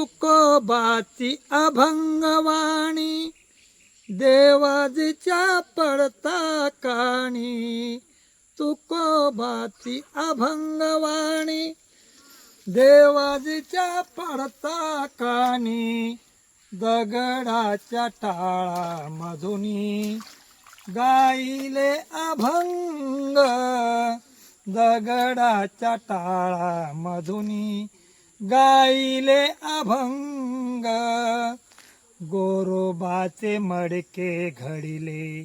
तुकोबाची अभंगवाणी देवाजीच्या पडता काणी. तुकोबाची अभंगवाणी देवाजीच्या पडता काणी. दगडाच्या टाळा मधुनी गाईले अभंग दगडाच्या टाळा मधुनी गाईले अभंग. गोरोबाचे मडके घडिले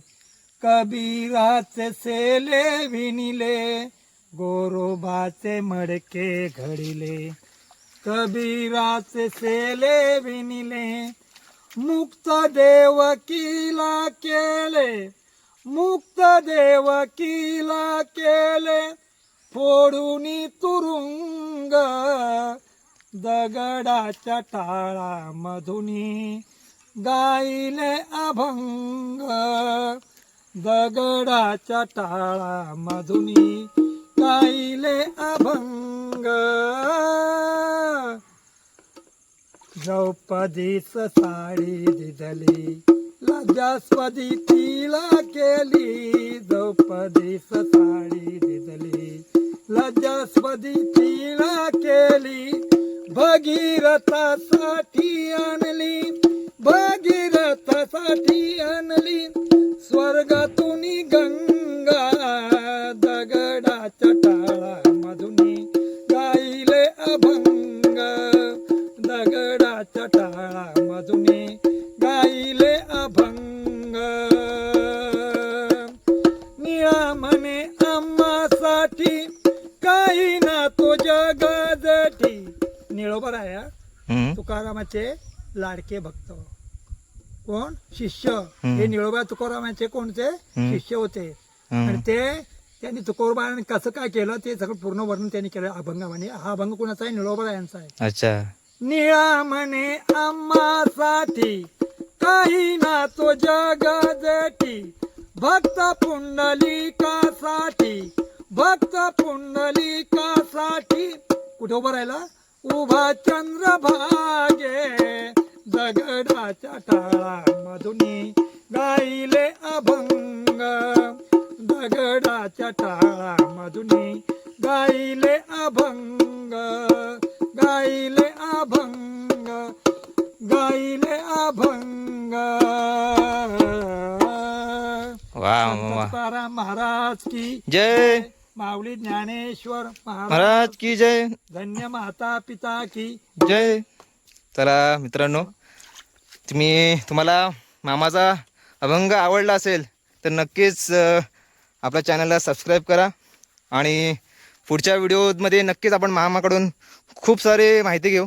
कबीराचे सेले विनिले गोरोबाचे मडके घडिले कबीराचे सेले विनिले मुक्त देवकीला केले मुक्त देवकीला केले फोडून तुरुंग. दगडाच्या टाळा मधुनी गाईले अभंग. दगडाच्या टाळा मधुनी गाईले अभंग. द्रौपदीच साडी दिदली लज्जास्पदी तिला केली. द्रौपदीच साडी दिदली लज्जास्पदी भगीरथासाठी आणली भगीरथासाठी आणली. स्वर्गातून गंगा दगडाच्या टाळा मधून गाईले अभंग दगडाच्या टाळा तुकारामाचे लाडके भक्त. कोण? शिष्य. हे निळोबा तुकारामाचे कोणते? शिष्य होते. आणि. ते त्यांनी तुकोबाने कसं काय केलं? ते सगळं पूर्ण वर्णन त्यांनी केलं. अभंगामध्ये हा अभंग कोणाचा आहे? निळोबा यांचा आहे. अच्छा. निळा म्हणे आम्हासाठी काही ना तो जगजटी. भक्त पुंडलिकासाठी भक्त पुंडलिकासाठी. कुठे उभा राहिला? उभा चंद्रभागे दगडाच्या टाळा मधुनी गाईले अभंग. दगडाच्या टाळा मधुनी गाईले अभंग. गाईले अभंग. गाईले अभंग वा महाराज की जय. माऊली ज्ञानेश्वर महाराज. की जय. धन्य माता पिता की. जय. चला मित्रांनो तुम्ही तुम्हाला मामाचा अभंग आवडला असेल तर नक्कीच आपल्या चॅनलला सबस्क्राईब करा. आणि पुढच्या व्हिडिओमध्ये नक्कीच आपण मामाकडून खूप सारे माहिती घेऊ.